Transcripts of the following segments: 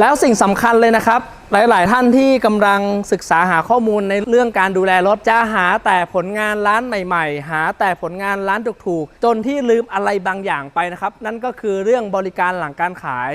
แล้วสิ่งสำคัญเลยนะครับ หลาย ๆ ท่านที่กำลังศึกษาหาข้อมูลในเรื่องการดูแลรถจะหาแต่ผลงานร้านใหม่ ๆ หาแต่ผลงานร้านถูก ๆ จนที่ลืมอะไรบางอย่างไปนะครับ นั่นก็คือเรื่องบริการหลังการขาย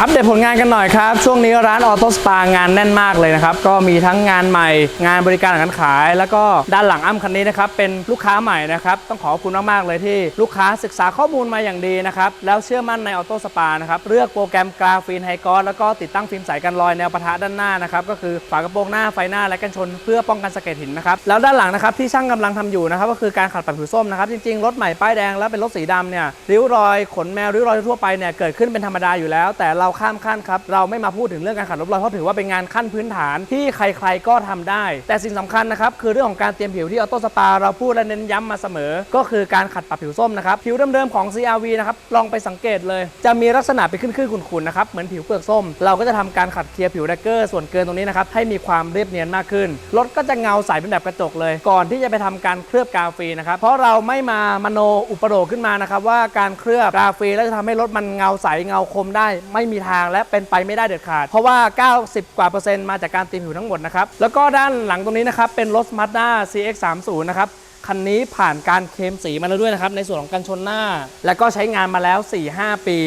อัปเดตผลงานกันหน่อยครับ ช่วงนี้ร้านออโต้สปางานแน่นมากเลยนะครับ ก็มีทั้งงานใหม่งานบริการหลังการขาย แล้วก็ด้านหลังอ้ำคันนี้นะครับ เป็นลูกค้าใหม่นะครับ ต้องขอบคุณมาก ๆ เลยที่ลูกค้าศึกษาข้อมูลมาอย่างดีนะครับ แล้วเชื่อมั่นในออโต้สปานะครับ เลือกโปรแกรมกราฟีนไฮกอสแล้วก็ติดตั้งฟิล์มใสกันรอยแนวปะทะด้านหน้านะครับก็คือฝากระโปรงหน้าไฟหน้าและกันชน เพื่อป้องกันสะเก็ดหินนะครับแล้วด้านหลังนะครับที่ช่างกำลังทำอยู่นะครับก็คือการขัดปัดผิวส้มนะครับจริงๆรถใหม่ป้ายแดงแล้วเป็นรถสีดำเนี่ยริ้วรอยขนแมวริ้วรอยทั่วไปเนี่ยเกิดขึ้นเป็นธรรมดาอยู่แล้วแต่เราข้ามขั้นครับ เราไม่มาพูดถึงเรื่องการขัดลบรอยเพราะถือว่าเป็นงานขั้นพื้นฐานที่ใครๆก็ทำได้ แต่สิ่งสำคัญนะครับคือเรื่องของการเตรียมผิวที่ออโต้สปาเราพูดและเน้นย้ำมาเสมอ ก็คือการขัดปรับผิวส้มนะครับผิวเดิมๆของ CRV นะครับลองไปสังเกตเลย จะมีลักษณะเป็นขึ้นๆขุ่นๆนะครับเหมือนผิวเปลือกส้ม เราก็จะทำการขัดเคลียร์ผิวแดกเกอร์ส่วนเกินตรงนี้นะครับให้มีความเรียบเนียนมากขึ้นรถก็จะเงาใสเป็นแบบกระจกเลย ก่อนที่จะไปทำการเคลือบกาฟีนะครับเพราะเราไม่มามโนอุปโลกขึ้นมานะครับว่าการเคลือบกาฟีแล้วจะทำให้รถมันเงาใสเงาคมได้ไม่ไม่มีทางและเป็นไปไม่ได้เด็ดขาด เพราะว่า 90 กว่าเปอร์เซ็นต์มาจากการตีผิวทั้งหมดนะครับ แล้วก็ด้านหลังตรงนี้นะครับ เป็นรถ Mazda CX-30 นะครับคันนี้ผ่านการเคลมสีมาแล้วด้วยนะครับ ในส่วนของกันชนหน้า แล้วก็ใช้งานมาแล้ว 4-5 ปี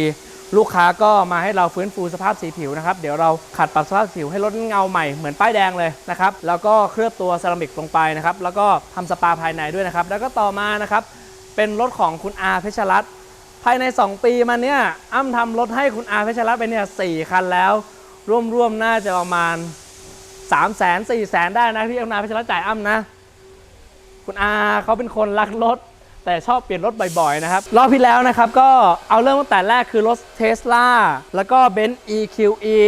ลูกค้าก็มาให้เราฟื้นฟูสภาพสีผิวนะครับ เดี๋ยวเราขัดปรับสภาพผิวให้รถเงาใหม่เหมือนป้ายแดงเลยนะครับ แล้วก็เคลือบตัวเซรามิกลงไปนะครับ แล้วก็ทำสปาภายในด้วยนะครับ แล้วก็ต่อมานะครับ เป็นรถของคุณอาเพชรรัตน์ ภายใน 2 ปีมาเนี่ยอ้ำทำรถให้คุณอาเพชรรัตน์ไปเนี่ยสคันแล้ว ร่วมๆน่าจะประมาณ3 0 0 0 0 0 4 0 0 0 0ได้นะที่อ้ำนาเพชรรัตน์จ่ายอ้ำนะ คุณอาเขาเป็นคนรักรถ แต่ชอบเปลี่ยนรถบ่อยๆนะครับ รอบที่แล้วนะครับ ก็เอาเริ่มตั้งแต่แรกคือรถเทสลาแล้วก็เบนซ์ EQE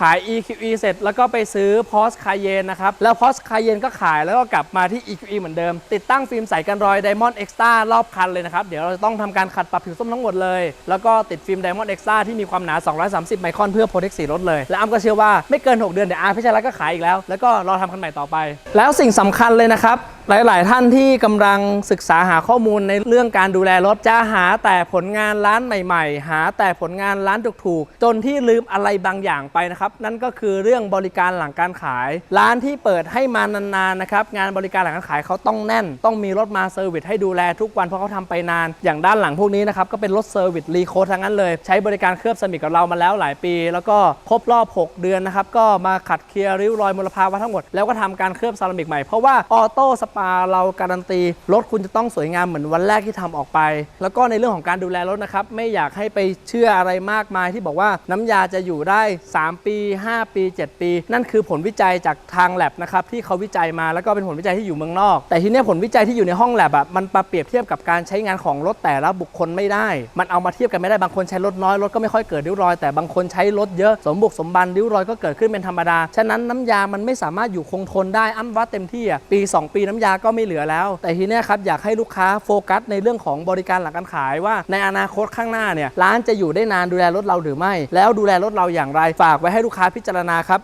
ขาย EQE เสร็จแล้วก็ไปซื้อ Porsche Cayenne นะครับ แล้ว Porsche Cayenne ก็ขายแล้วก็กลับมาที่ EQE เหมือนเดิม ติดตั้งฟิล์มใสกันรอย Diamond Extra รอบคันเลยนะครับ เดี๋ยวเราจะต้องทำการขัดปรับผิวส้มทั้งหมดเลย แล้วก็ติดฟิล์ม Diamond Extra ที่มีความหนา 230 ไมครอนเพื่อโปรเทคสีรถเลย และอ้ำก็เชื่อว่าไม่เกิน 6 เดือนเดี๋ยวอาพิชารัตก็ขายอีกแล้ว แล้วก็รอทำคันใหม่ต่อไป แล้วสิ่งสำคัญเลยนะครับ หลาย ๆ ท่านที่กำลังศึกษาหาข้อมูลในเรื่องการดูแลรถจะหาแต่ผลงานร้านใหม่ ๆ หาแต่ผลงานร้านถูก ๆ จนที่ลืมอะไรบางอย่างไปนะครับ นั่นก็คือเรื่องบริการหลังการขาย ร้านที่เปิดให้มานาน ๆ นะครับ งานบริการหลังการขายเขาต้องแน่น ต้องมีรถมาเซอร์วิสให้ดูแลทุกวันเพราะเขาทำไปนาน อย่างด้านหลังพวกนี้นะครับก็เป็นรถเซอร์วิสรีโคดทั้งนั้นเลย ใช้บริการเคลือบสมิกกับเรามาแล้วหลายปี แล้วก็ครบรอบ 6 เดือนนะครับก็มาขัดเคลียร์ริ้วรอยมลภาวะทั้งหมดแล้วก็ทำการเคลือบเซรามิกใหม่เพราะว่าออโต้สปาเราการันตีรถคุณจะต้องสวยงามเหมือนวันแรกที่ทำออกไป แล้วก็ในเรื่องของการดูแลรถนะครับ ไม่อยากให้ไปเชื่ออะไรมากมายที่บอกว่าน้ำยาจะอยู่ได้ 3 ปี 5 ปี 7 ปี นั่นคือผลวิจัยจากทางแลบนะครับที่เขาวิจัยมาแล้วก็เป็นผลวิจัยที่อยู่เมืองนอก แต่ทีนี้ผลวิจัยที่อยู่ในห้องแลบอะมันมาเปรียบเทียบกับการใช้งานของรถแต่ละบุคคลไม่ได้ มันเอามาเทียบกันไม่ได้บางคนใช้รถน้อยรถก็ไม่ค่อยเกิดริ้วรอยแต่บางคนใช้รถเยอะสมบุกสมบันริ้วรอยก็เกิดขึ้นเป็นธรรมดาฉะนั้นน้ำยามันไม่สามารถอยู่คงทนได้อ้ำว่าเต็มที่อะปี 2 ปีน้ำยาก็ไม่เหลือแล้ว แต่ทีนี้ครับอยากให้ลูกค้าโฟกัสในเรื่องของบริการหลังการขายว่า ในอนาคตข้างหน้าเนี่ยร้านจะอยู่ได้นานดูแลรถเราหรือไม่ แล้วดูแลรถเราอย่างไรฝากไว้ให้ลูกค้าพิจารณาครับ